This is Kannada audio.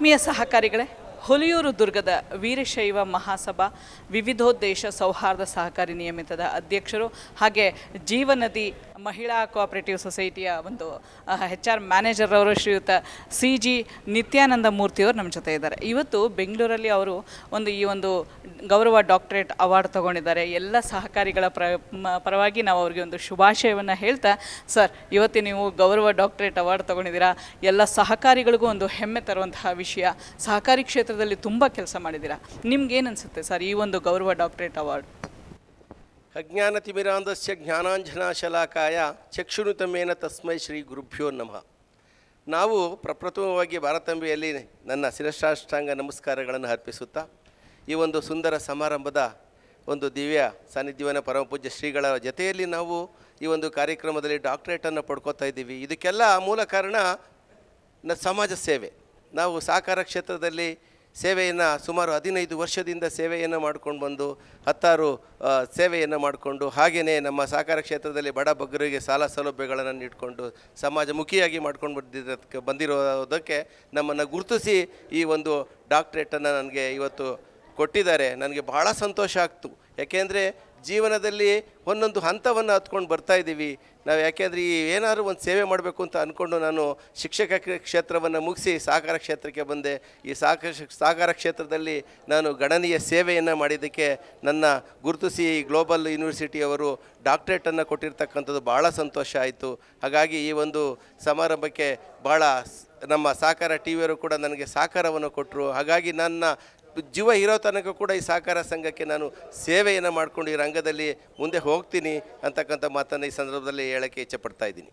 ಆತ್ಮೀಯ ಸಹಕಾರಿಗಳೇ ಹುಲಿಯೂರು ದುರ್ಗದ ವೀರಶೈವ ಮಹಾಸಭಾ ವಿವಿಧೋದ್ದೇಶ ಸೌಹಾರ್ದ ಸಹಕಾರಿ ನಿಯಮಿತದ ಅಧ್ಯಕ್ಷರು ಹಾಗೆ ಜೀವನದಿ ಮಹಿಳಾ ಕೋಆಪರೇಟಿವ್ ಸೊಸೈಟಿಯ ಒಂದು ಹೆಚ್ ಆರ್ ಮ್ಯಾನೇಜರ್ ಅವರು ಶ್ರೀಯುತ ಸಿ ಜಿ ನಿತ್ಯಾನಂದ ಮೂರ್ತಿಯವರು ನಮ್ಮ ಜೊತೆ ಇದ್ದಾರೆ. ಇವತ್ತು ಬೆಂಗಳೂರಲ್ಲಿ ಅವರು ಒಂದು ಈ ಒಂದು ಗೌರವ ಡಾಕ್ಟರೇಟ್ ಅವಾರ್ಡ್ ತಗೊಂಡಿದ್ದಾರೆ. ಎಲ್ಲ ಸಹಕಾರಿಗಳ ಪ್ರ ಪರವಾಗಿ ನಾವು ಅವರಿಗೆ ಒಂದು ಶುಭಾಶಯವನ್ನು ಹೇಳ್ತಾ ಸರ್ ಇವತ್ತು ನೀವು ಗೌರವ ಡಾಕ್ಟರೇಟ್ ಅವಾರ್ಡ್ ತಗೊಂಡಿದ್ದೀರಾ? ಎಲ್ಲ ಸಹಕಾರಿಗಳಿಗೂ ಒಂದು ಹೆಮ್ಮೆ ತರುವಂತಹ ವಿಷಯ. ಸಹಕಾರಿ ಕ್ಷೇತ್ರದಲ್ಲಿ ತುಂಬ ಕೆಲಸ ಮಾಡಿದ್ದೀರಾ? ನಿಮ್ಗೇನು ಅನಿಸುತ್ತೆ ಸರ್ ಈ ಒಂದು ಗೌರವ ಡಾಕ್ಟರೇಟ್ ಅವಾರ್ಡ್ ಅಜ್ಞಾನತಿಮಿರಾಂಧಸ್ಯ ಜ್ಞಾನಾಂಜನಾಶಲಾಕಾಯ ಚಕ್ಷುನುತಮೇನ ತಸ್ಮೈ ಶ್ರೀ ಗುರುಭ್ಯೋ ನಮಃ. ನಾವು ಪ್ರಪ್ರಥಮವಾಗಿ ಭಾರತಂಬೆಯಲ್ಲಿ ನನ್ನ ಶಿರಷ್ಟಾಷ್ಟಾಂಗ ನಮಸ್ಕಾರಗಳನ್ನು ಅರ್ಪಿಸುತ್ತಾ, ಈ ಒಂದು ಸುಂದರ ಸಮಾರಂಭದ ಒಂದು ದಿವ್ಯ ಸಾನ್ನಿಧ್ಯವನ್ನು ಪರಮಪೂಜ್ಯ ಶ್ರೀಗಳ ಜೊತೆಯಲ್ಲಿ ನಾವು ಈ ಒಂದು ಕಾರ್ಯಕ್ರಮದಲ್ಲಿ ಡಾಕ್ಟ್ರೇಟನ್ನು ಪಡ್ಕೋತಾ ಇದ್ದೀವಿ. ಇದಕ್ಕೆಲ್ಲ ಮೂಲ ಕಾರಣ ನ ಸಮಾಜ ಸೇವೆ. ನಾವು ಸಹಕಾರ ಕ್ಷೇತ್ರದಲ್ಲಿ ಸೇವೆಯನ್ನು ಸುಮಾರು ಹದಿನೈದು ವರ್ಷದಿಂದ ಸೇವೆಯನ್ನು ಮಾಡ್ಕೊಂಡು ಬಂದು, ಹತ್ತಾರು ಸೇವೆಯನ್ನು ಮಾಡಿಕೊಂಡು ಹಾಗೆಯೇ ನಮ್ಮ ಸಹಕಾರ ಕ್ಷೇತ್ರದಲ್ಲಿ ಬಡ ಬಗ್ಗರಿಗೆ ಸಾಲ ಸೌಲಭ್ಯಗಳನ್ನು ನೀಡಿಕೊಂಡು, ಸಮಾಜಮುಖಿಯಾಗಿ ಮಾಡ್ಕೊಂಡು ಬಂದಿದ್ದಕ್ಕೆ, ಬಂದಿರೋದಕ್ಕೆ ನಮ್ಮನ್ನು ಗುರುತಿಸಿ ಈ ಒಂದು ಡಾಕ್ಟ್ರೇಟನ್ನು ನನಗೆ ಇವತ್ತು ಕೊಟ್ಟಿದ್ದಾರೆ. ನನಗೆ ಬಹಳ ಸಂತೋಷ ಆಗ್ತು. ಯಾಕೆಂದರೆ ಜೀವನದಲ್ಲಿ ಒಂದೊಂದು ಹಂತವನ್ನು ಹತ್ಕೊಂಡು ಬರ್ತಾ ಇದ್ದೀವಿ. ನಾವು ಯಾಕೆಂದರೆ ಈ ಏನಾದರೂ ಒಂದು ಸೇವೆ ಮಾಡಬೇಕು ಅಂತ ಅಂದ್ಕೊಂಡು ನಾನು ಶಿಕ್ಷಕ ಕ್ಷೇ- ಕ್ಷೇತ್ರವನ್ನು ಮುಗಿಸಿ ಸಹಕಾರ ಕ್ಷೇತ್ರಕ್ಕೆ ಬಂದೆ. ಈ ಸಹಕಾರ ಸಹಕಾರ ಕ್ಷೇತ್ರದಲ್ಲಿ ನಾನು ಗಣನೀಯ ಸೇವೆಯನ್ನು ಮಾಡಿದ್ದಕ್ಕೆ ನನ್ನ ಗುರುತಿಸಿ ಗ್ಲೋಬಲ್ ಯೂನಿವರ್ಸಿಟಿಯವರು ಡಾಕ್ಟ್ರೇಟನ್ನು ಕೊಟ್ಟಿರ್ತಕ್ಕಂಥದ್ದು ಭಾಳ ಸಂತೋಷ ಆಯಿತು. ಹಾಗಾಗಿ ಈ ಒಂದು ಸಮಾರಂಭಕ್ಕೆ ಭಾಳ ನಮ್ಮ ಸಹಕಾರ ಟಿ ವಿಯವರು ಕೂಡ ನನಗೆ ಸಹಕಾರವನ್ನು ಕೊಟ್ಟರು ಹಾಗಾಗಿ ನನ್ನ ಜೀವ ಇರೋ ತನಕ ಕೂಡ ಈ ಸಹಕಾರ ಸಂಘಕ್ಕೆ ನಾನು ಸೇವೆಯನ್ನು ಮಾಡಿಕೊಂಡು ಈ ರಂಗದಲ್ಲಿ ಮುಂದೆ ಹೋಗ್ತೀನಿ ಅಂತಕ್ಕಂಥ ಮಾತನ್ನು ಈ ಸಂದರ್ಭದಲ್ಲಿ ಹೇಳೋಕ್ಕೆ ಇಚ್ಛೆಪಡ್ತಾ ಇದ್ದೀನಿ.